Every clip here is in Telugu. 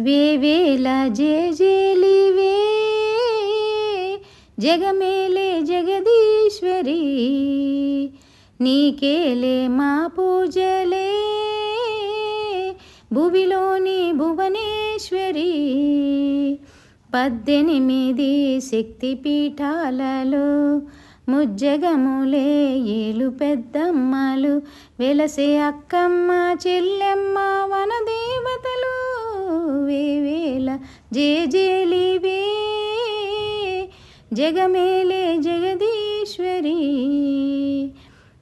వేవేల జేజేలివే జగమేలే జగదీశ్వరి. నీకేలే మా పూజలే. భువిలోని భువనేశ్వరి. పద్దెనిమిది శక్తి పీఠాలలో ముజ్జగములే ఏలు పెద్దమ్మలు. వెలసే అక్కమ్మ చెల్లెమ్మ వనదేవత జేజేలివే జగమేలే జగదీశ్వరి.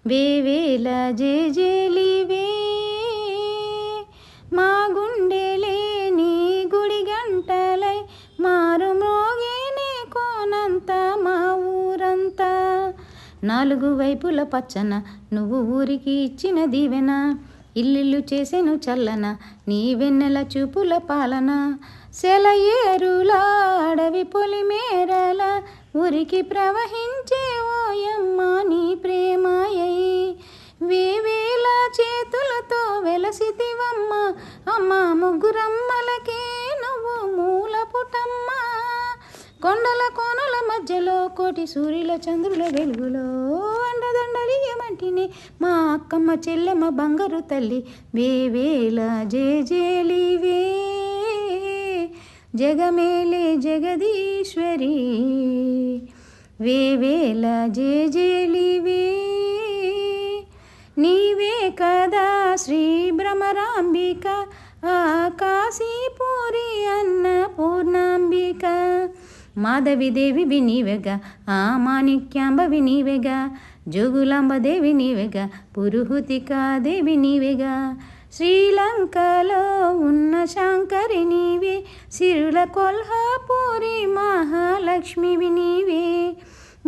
వేవేల జేజేలివే మా గుండెలే నీ గుడి గంటలై మారు మ్రోగేనే కోనంతా మా ఊరంతా. నాలుగు వైపుల పచ్చన నువ్వు ఊరికి ఇచ్చిన దీవెన. ఇల్లిల్లు చేసెను చల్లన నీ వెన్నెల చూపుల పాలన. సెలయేరులా అడవి పొలిమేరల ఊరికి ప్రవహించే ఓయమ్మ నీ ప్రేమాయై. వేవేల చేతులతో వెలసితివమ్మ అమ్మ ముగ్గురమ్మలకే నువ్వు మూల పుటమ్మ. కొండల కోనల మధ్యలో కోటి సూర్యుల చంద్రుల వెలుగులో అండదండలియమంటిని మా అక్కమ్మ చెల్లెమ్మ బంగారు తల్లి. వేవేల జేజేలివే జగమేలే జగదీశ్వరి. వేవేల జేజేలివే నీవే కదా శ్రీ భ్రమరాంబిక. ఆ అన్న పూర్ణాంబిక మాధవిదేవి వినివెగ ఆ మాణిక్యాంబ వినివెగ జోగులాంబ దేవి నీవెగా పురుహుతికాదేవి నీవెగా శ్రీలంకలో ఉన్న శంకరి నీవే సిరుల కొల్హాపూరి మహాలక్ష్మి నీవే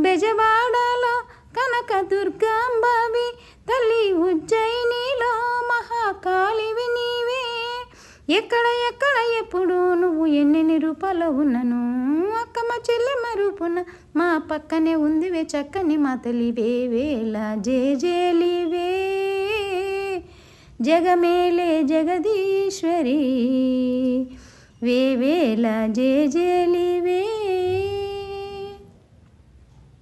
బెజవాడలో కనక దుర్గాంబవి తల్లి ఉజ్జయినిలో మహాకాళివి నీవే ఎక్కడ ఎక్కడ ఎప్పుడు నువ్వు ఎన్ని రూపంలో ఉన్నను. అక్కమ్మ చెల్లెమ్మ రూపున మా పక్కనే ఉందివే చక్కని మా తల్లివే వేల జేజేలివే జగమేలే జగదీశ్వరి. వేవేల జేజేలివే